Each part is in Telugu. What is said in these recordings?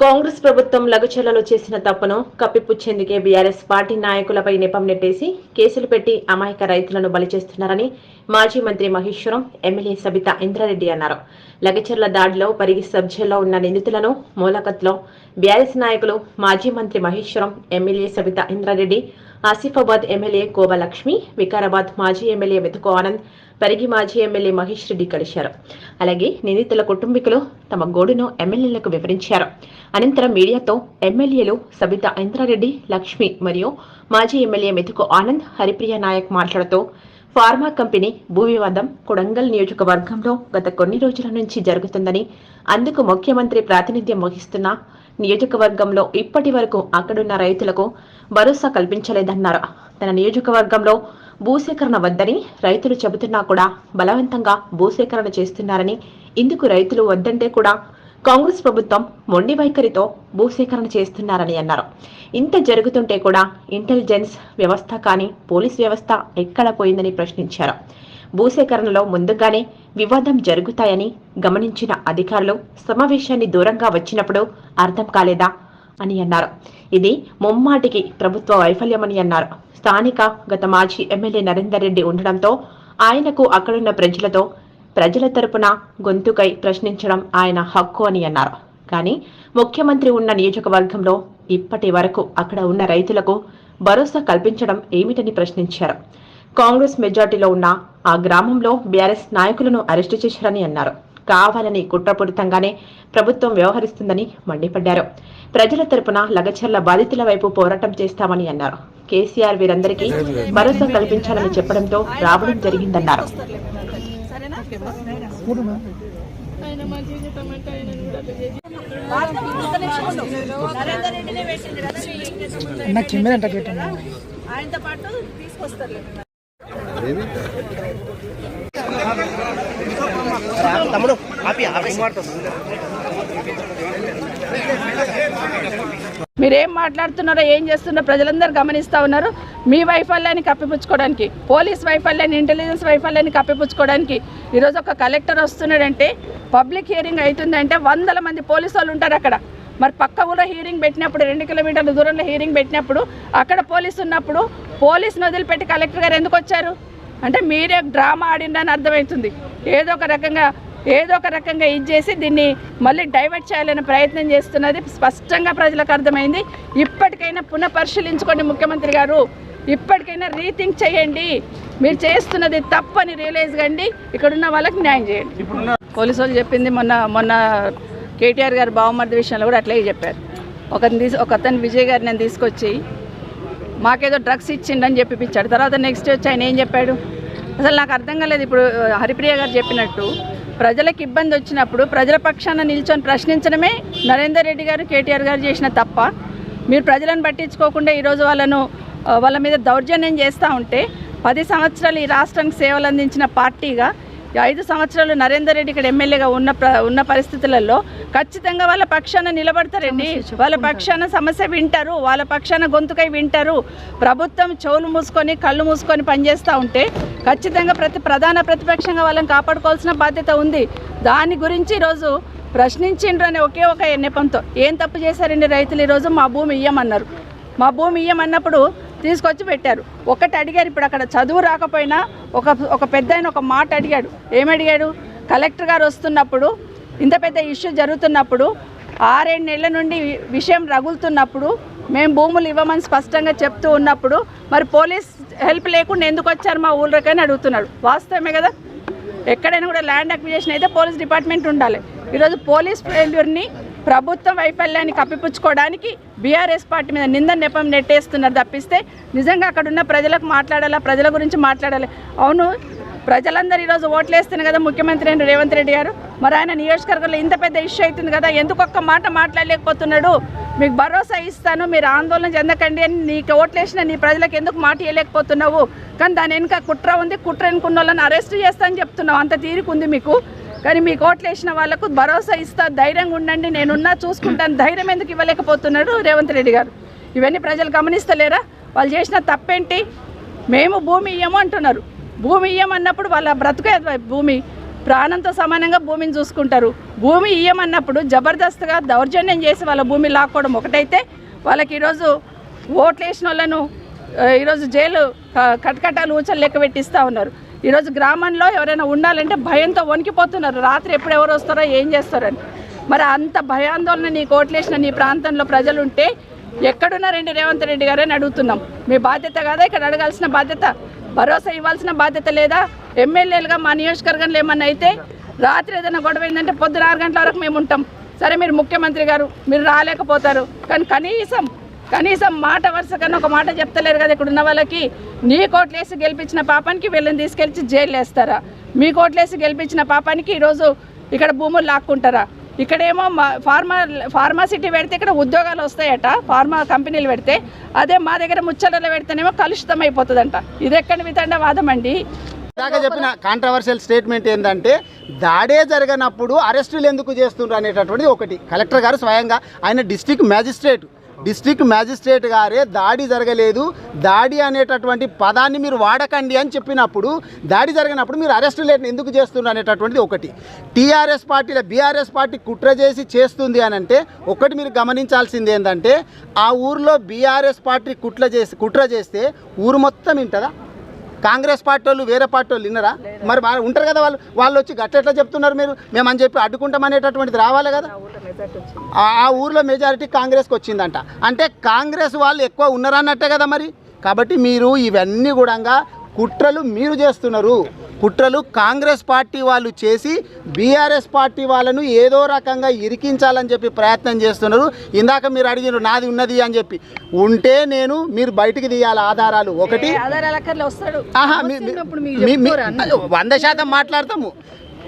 కాంగ్రెస్ ప్రభుత్వం లఘుచర్యలు చేసిన తప్పును కప్పిపుచ్చేందుకే బీఆర్ఎస్ పార్టీ నాయకులపై నెపం నెట్టేసి కేసులు పెట్టి అమాయక రైతులను బలి చేస్తున్నారని మాజీ మంత్రి మహేశ్వరం ఎమ్మెల్యే సబిత ఇంద్రారెడ్డి అన్నారు. లగచర్ల దాడిలో పరిగి సబ్ జైల్లో ఉన్న నిందితులను మూలకత్లో బీఆర్ఎస్ నాయకులు మాజీ మంత్రి మహేశ్వరం ఎమ్మెల్యే సబిత ఇంద్రారెడ్డి ఆసిఫాబాద్ ఎమ్మెల్యే కోబలక్ష్మి వికారాబాద్ మాజీ ఎమ్మెల్యే మెతుకు ఆనంద్ పరిగి మాజీ ఎమ్మెల్యే మహేష్ రెడ్డి కలిశారు. అలాగే నిందితుల కుటుంబీకులు తమ గోడును ఎమ్మెల్యేలకు వివరించారు. అనంతరం మీడియాతో ఎమ్మెల్యేలు సబిత ఇంద్రారెడ్డి లక్ష్మి మరియు మాజీ ఎమ్మెల్యే మెతుకు ఆనంద్ హరిప్రియ నాయక్ మాట్లాడుతూ ఫార్మా కంపెనీ భూ వివాదం కొడంగల్ నియోజకవర్గంలో గత కొన్ని రోజుల నుంచి జరుగుతుందని అందుకు ముఖ్యమంత్రి ప్రాతినిధ్యం వహిస్తున్న నియోజకవర్గంలో ఇప్పటి వరకు అక్కడున్న రైతులకు భరోసా కల్పించలేదన్నారు. తన నియోజకవర్గంలో భూసేకరణ వద్దని రైతులు చెబుతున్నా కూడా బలవంతంగా భూసేకరణ చేస్తున్నారని ఇందుకు రైతులు వద్దంటే కూడా కాంగ్రెస్ ప్రభుత్వం మొండి వైఖరితో భూసేకరణ చేస్తున్నారని అన్నారు. ఇంత జరుగుతుంటే కూడా ఇంటెలిజెన్స్ వ్యవస్థ కానీ పోలీస్ వ్యవస్థ ఎక్కడ పోయిందని ప్రశ్నించారు. భూసేకరణలో ముందుగానే వివాదం జరుగుతాయని గమనించిన అధికారులు సమావేశాన్ని దూరంగా వచ్చినప్పుడు అర్థం కాలేదా అని అన్నారు. ఇది ముమ్మాటికి ప్రభుత్వ వైఫల్యమని అన్నారు. స్థానిక గత మాజీ ఎమ్మెల్యే నరేందర్ రెడ్డి ఉండడంతో ఆయనకు అక్కడున్న ప్రజలతో ప్రజల తరపున గొంతుకై ప్రశ్నించడం ఆయన హక్కు అని అన్నారు. కానీ ముఖ్యమంత్రి ఉన్న నియోజకవర్గంలో ఇప్పటి వరకు అక్కడ ఉన్న రైతులకు భరోసా కల్పించడం ఏమిటని ప్రశ్నించారు. కాంగ్రెస్ మెజార్టీలో ఉన్న ఆ గ్రామంలో బీఆర్ఎస్ నాయకులను అరెస్టు చేశారని అన్నారు. కావాలని కుట్రపూరితంగానే ప్రభుత్వం వ్యవహరిస్తుందని మండిపడ్డారు. ప్రజల తరపున లగచర్ల బాధితుల వైపు పోరాటం చేస్తామని అన్నారు. కేసీఆర్ వీరందరికీ భరోసా కల్పించాలని చెప్పడంతో రావడం జరిగిందన్నారు. ఆయనతో పాటు తీసుకొస్తారు తమ్ముడు ఆపి ఆపి మీరేం మాట్లాడుతున్నారో ఏం చేస్తున్నారో ప్రజలందరూ గమనిస్తూ ఉన్నారు. మీ వైఫల్యాన్ని కప్పిపుచ్చుకోవడానికి పోలీస్ వైఫల్యాన్ని ఇంటెలిజెన్స్ వైఫల్యాన్ని కప్పిపుచ్చుకోవడానికి ఈరోజు ఒక కలెక్టర్ వస్తున్నాడంటే పబ్లిక్ హియరింగ్ అవుతుందంటే వందల మంది పోలీసు వాళ్ళు ఉంటారు అక్కడ. మరి పక్క ఊళ్ళో హీరింగ్ పెట్టినప్పుడు రెండు కిలోమీటర్ల దూరంలో హీరింగ్ పెట్టినప్పుడు అక్కడ పోలీసు ఉన్నప్పుడు పోలీసును వదిలిపెట్టి కలెక్టర్ గారు ఎందుకు వచ్చారు? అంటే మీరే డ్రామా ఆడిందని అర్థమవుతుంది. ఏదో ఒక రకంగా ఏదో ఒక రకంగా ఇది చేసి దీన్ని మళ్ళీ డైవర్ట్ చేయాలనే ప్రయత్నం చేస్తున్నది స్పష్టంగా ప్రజలకు అర్థమైంది. ఇప్పటికైనా పునః పరిశీలించుకోండి ముఖ్యమంత్రి గారు. ఇప్పటికైనా రీథింక్ చేయండి. మీరు చేస్తున్నది తప్పని రియలైజ్ కండి. ఇక్కడ ఉన్న వాళ్ళకి న్యాయం చేయండి. పోలీసు వాళ్ళు చెప్పింది మొన్న మొన్న కేటీఆర్ గారు బావమర్ది విషయంలో కూడా అట్లాగే చెప్పారు. ఒకరిని తీసి ఒక అతను విజయ్ గారిని నేను తీసుకొచ్చి మాకేదో డ్రగ్స్ ఇచ్చిండని చెప్పిపించాడు తర్వాత నెక్స్ట్ వచ్చి ఆయన ఏం చెప్పాడు? అసలు నాకు అర్థం కాలేదు. ఇప్పుడు హరిప్రియ గారు చెప్పినట్టు ప్రజలకు ఇబ్బంది వచ్చినప్పుడు ప్రజల పక్షాన నిల్చొని ప్రశ్నించడమే నరేందర్ రెడ్డి గారు కేటీఆర్ గారు చేసిన తప్ప మీరు ప్రజలను పట్టించుకోకుండా ఈరోజు వాళ్ళను వాళ్ళ మీద దౌర్జన్యం చేస్తూ ఉంటే పది సంవత్సరాలు ఈ రాష్ట్రానికి సేవలు అందించిన పార్టీగా ఐదు సంవత్సరాలు నరేందర్ రెడ్డి ఇక్కడ ఎమ్మెల్యేగా ఉన్న ఉన్న పరిస్థితులలో ఖచ్చితంగా వాళ్ళ పక్షాన నిలబడతారండి. వాళ్ళ పక్షాన సమస్య వింటారు వాళ్ళ పక్షాన గొంతుకై వింటారు. ప్రభుత్వం చెవులు మూసుకొని కళ్ళు మూసుకొని పనిచేస్తూ ఉంటే ఖచ్చితంగా ప్రతి ప్రధాన ప్రతిపక్షంగా వాళ్ళని కాపాడుకోవాల్సిన బాధ్యత ఉంది. దాని గురించి ఈరోజు ప్రశ్నించిండ్రు అనే ఒకే ఒక నెపంతో. ఏం తప్పు చేశారండి రైతులు ఈరోజు? మా భూమి ఇయ్యమన్నారు. మా భూమి ఇయ్యమన్నప్పుడు తీసుకొచ్చి పెట్టారు. ఒకటి అడిగారు ఇప్పుడు అక్కడ చదువు రాకపోయినా ఒక ఒక పెద్ద ఒక మాట అడిగాడు. ఏమడిగాడు? కలెక్టర్ గారు వస్తున్నప్పుడు ఇంత పెద్ద ఇష్యూ జరుగుతున్నప్పుడు ఆరేడు నెలల నుండి విషయం రగులుతున్నప్పుడు మేము భూములు ఇవ్వమని స్పష్టంగా చెప్తూ ఉన్నప్పుడు మరి పోలీస్ హెల్ప్ లేకుండా ఎందుకు వచ్చారు మా ఊళ్ళకని అడుగుతున్నాడు. వాస్తవమే కదా? ఎక్కడైనా కూడా ల్యాండ్ అక్విజేషన్ అయితే పోలీస్ డిపార్ట్మెంట్ ఉండాలి. ఈరోజు పోలీస్ ఫెయిల్యూర్ని ప్రభుత్వం వైఫల్యాన్ని కప్పిపుచ్చుకోవడానికి బీఆర్ఎస్ పార్టీ మీద నింద నెపం నెట్టేస్తున్నారు తప్పిస్తే నిజంగా అక్కడ ఉన్న ప్రజలకు మాట్లాడాలా? ప్రజల గురించి మాట్లాడాలి. అవును ప్రజలందరూ ఈరోజు ఓట్లేస్తున్నారు కదా ముఖ్యమంత్రి రేవంత్ రెడ్డి గారు. మరి ఆయన నియోజకవర్గంలో ఇంత పెద్ద ఇష్యూ అవుతుంది కదా ఎందుకు ఒక్క మాట మాట్లాడలేకపోతున్నాడు? మీకు భరోసా ఇస్తాను మీరు ఆందోళన చెందకండి అని నీకు ఓట్లేసిన నీ ప్రజలకు ఎందుకు మాట ఇవ్వలేకపోతున్నావు కానీ దాని వెనుక కుట్ర ఉంది కుట్ర ఎన్నుకున్న వాళ్ళని అరెస్ట్ చేస్తానని చెప్తున్నావు. అంత తీరుకుంది ఉంది మీకు. కానీ మీకు ఓట్లేసిన వాళ్ళకు భరోసా ఇస్తా ధైర్యంగా ఉండండి నేనున్నా చూసుకుంటాను ధైర్యం ఎందుకు ఇవ్వలేకపోతున్నాడు రేవంత్ రెడ్డి గారు. ఇవన్నీ ప్రజలు గమనిస్తలేరా? వాళ్ళు చేసిన తప్పేంటి? మేము భూమి ఇయ్యము అంటున్నారు. భూమి ఇయ్యమన్నప్పుడు వాళ్ళ బ్రతుకే భూమి. ప్రాణంతో సమానంగా భూమిని చూసుకుంటారు. భూమి ఇయ్యమన్నప్పుడు జబర్దస్త్గా దౌర్జన్యం చేసి వాళ్ళ భూమి లాక్కోవడం ఒకటైతే వాళ్ళకి ఈరోజు ఓట్లు వేసిన వాళ్ళను ఈరోజు జైలు కటకటాలు ఊచలు లెక్క పెట్టిస్తూ ఉన్నారు. ఈరోజు గ్రామంలో ఎవరైనా ఉండాలంటే భయంతో వణికిపోతున్నారు. రాత్రి ఎప్పుడు ఎవరు వస్తారో ఏం చేస్తారని మరి అంత భయాందోళన నీ కోట్లేసిన నీ ప్రాంతంలో ప్రజలు ఉంటే ఎక్కడున్నారండి రేవంత్ రెడ్డి గారు అని అడుగుతున్నాం. మీ బాధ్యత కాదా? ఇక్కడ అడగాల్సిన బాధ్యత. భరోసా ఇవ్వాల్సిన బాధ్యత లేదా? ఎమ్మెల్యేలుగా మా నియోజకవర్గంలో ఏమన్నా అయితే రాత్రి ఏదైనా గొడవ ఏంటంటే పొద్దున ఆరు గంటల వరకు మేము ఉంటాం. సరే మీరు ముఖ్యమంత్రి గారు మీరు రాలేకపోతారు. కానీ కనీసం కనీసం మాట వరుస కన్నా ఒక మాట చెప్తలేరు కదా ఇక్కడ ఉన్న వాళ్ళకి. నీ కోట్లేసి గెలిపించిన పాపానికి వీళ్ళని తీసుకెళ్ళి జైలు వేస్తారా మీ కోట్లేసి గెలిపించిన పాపానికి ఈరోజు ఇక్కడ భూములు లాక్కుంటారా? ఇక్కడేమో మా- ఫార్మా ఫార్మాసిటీ పెడితే ఇక్కడ ఉద్యోగాలు వస్తాయట ఫార్మా కంపెనీలు పెడితే. అదే మా దగ్గర ముచ్చటలు పెడితేనేమో కలుషితం అయిపోతుందంట. ఇది ఎక్కడ విధంగా వాదం అండి? ఇందాక చెప్పిన కాంట్రవర్షియల్ స్టేట్మెంట్ ఏంటంటే దాడే జరగనప్పుడు అరెస్టులు ఎందుకు చేస్తుండ్రు అనేటటువంటిది ఒకటి. కలెక్టర్ గారు స్వయంగా ఆయన డిస్టిక్ మ్యాజిస్ట్రేట్ డిస్ట్రిక్ట్ మ్యాజిస్ట్రేట్ గారే దాడి జరగలేదు. దాడి అనేటటువంటి పదాన్ని మీరు వాడకండి అని చెప్పినప్పుడు దాడి జరిగినప్పుడు మీరు అరెస్ట్ లేట్ని ఎందుకు చేస్తున్నారు అనేటటువంటిది ఒకటి. టీఆర్ఎస్ పార్టీలో బీఆర్ఎస్ పార్టీ కుట్ర చేసి చేస్తుంది అని అంటే ఒకటి మీరు గమనించాల్సింది ఏంటంటే ఆ ఊర్లో బీఆర్ఎస్ పార్టీ కుట్ర చేసి కుట్ర చేస్తే ఊరు మొత్తం వింటదా? కాంగ్రెస్ పార్టీ వాళ్ళు వేరే పార్టీ వాళ్ళు విన్నరా మరి వాళ్ళు ఉంటారు కదా వాళ్ళు. వాళ్ళు వచ్చి గట్లెట్లా చెప్తున్నారు మీరు? మేము అని చెప్పి అడ్డుకుంటాం అనేటటువంటిది రావాలి కదా? ఆ- ఆ ఊర్లో మెజారిటీ కాంగ్రెస్కి వచ్చిందంట. అంటే కాంగ్రెస్ వాళ్ళు ఎక్కువ ఉన్నారన్నట్టే కదా మరి? కాబట్టి మీరు ఇవన్నీ కూడా కుట్రలు మీరు చేస్తున్నారు. కుట్రలు కాంగ్రెస్ పార్టీ వాళ్ళు చేసి బీఆర్ఎస్ పార్టీ వాళ్ళను ఏదో రకంగా ఇరికించాలని చెప్పి ప్రయత్నం చేస్తున్నారు. ఇందాక మీరు అడిగినారు నాది ఉన్నది అని చెప్పి. ఉంటే నేను మీరు బయటికి తీయాలి ఆధారాలు. ఒకటి వంద శాతం మాట్లాడతాము.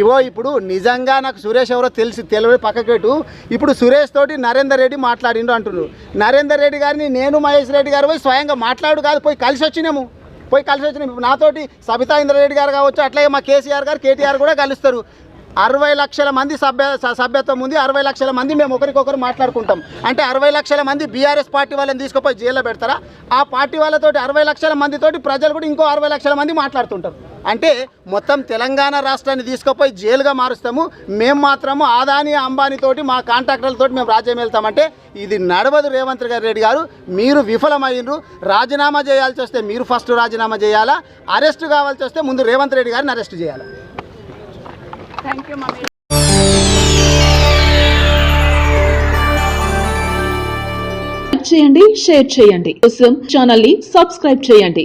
ఇవో ఇప్పుడు నిజంగా నాకు సురేష్ ఎవరో తెలిసి తెలియదు పక్కకెట్టు ఇప్పుడు సురేష్ తోటి నరేందర్ రెడ్డి మాట్లాడిండు అంటున్నారు. నరేందర్ రెడ్డి గారిని నేను మహేష్ రెడ్డి గారు పోయి స్వయంగా మాట్లాడు కాదు పోయి కలిసి వచ్చినాము. పోయి కలిసి వచ్చిన నాతోటి సబితా ఇంద్రారెడ్డి గారు కావచ్చు అట్లాగే మా కేసీఆర్ గారు కేటీఆర్ కూడా కలుస్తారు. అరవై లక్షల మంది సభ్య స- సభ్యత్వం ఉంది అరవై లక్షల మంది మేము ఒకరికొకరు మాట్లాడుకుంటాం. అంటే అరవై లక్షల మంది బీఆర్ఎస్ పార్టీ వాళ్ళని తీసుకుపోయి జైల్లో పెడతారా? ఆ పార్టీ వాళ్ళతోటి అరవై లక్షల మందితోటి ప్రజలు కూడా ఇంకో అరవై లక్షల మంది మాట్లాడుతుంటారు. అంటే మొత్తం తెలంగాణ రాష్ట్రాన్ని తీసుకుపోయి జైలుగా మారుస్తాము. మేము మాత్రము ఆదాని అంబానీతోటి మా కాంట్రాక్టర్లతోటి మేము రాజ్యం వెళ్తామంటే ఇది నడవదు రేవంత్ గారి రెడ్డి గారు. మీరు విఫలమైనరు రాజీనామా చేయాల్సి వస్తే మీరు ఫస్ట్ రాజీనామా చేయాలా? అరెస్ట్ కావాల్సి వస్తే ముందు రేవంత్ రెడ్డి గారిని అరెస్ట్ చేయాలి? థ్యాంక్ యూ చేయండి షేర్ చేయండి. కోసం ఛానల్ని సబ్స్క్రైబ్ చేయండి.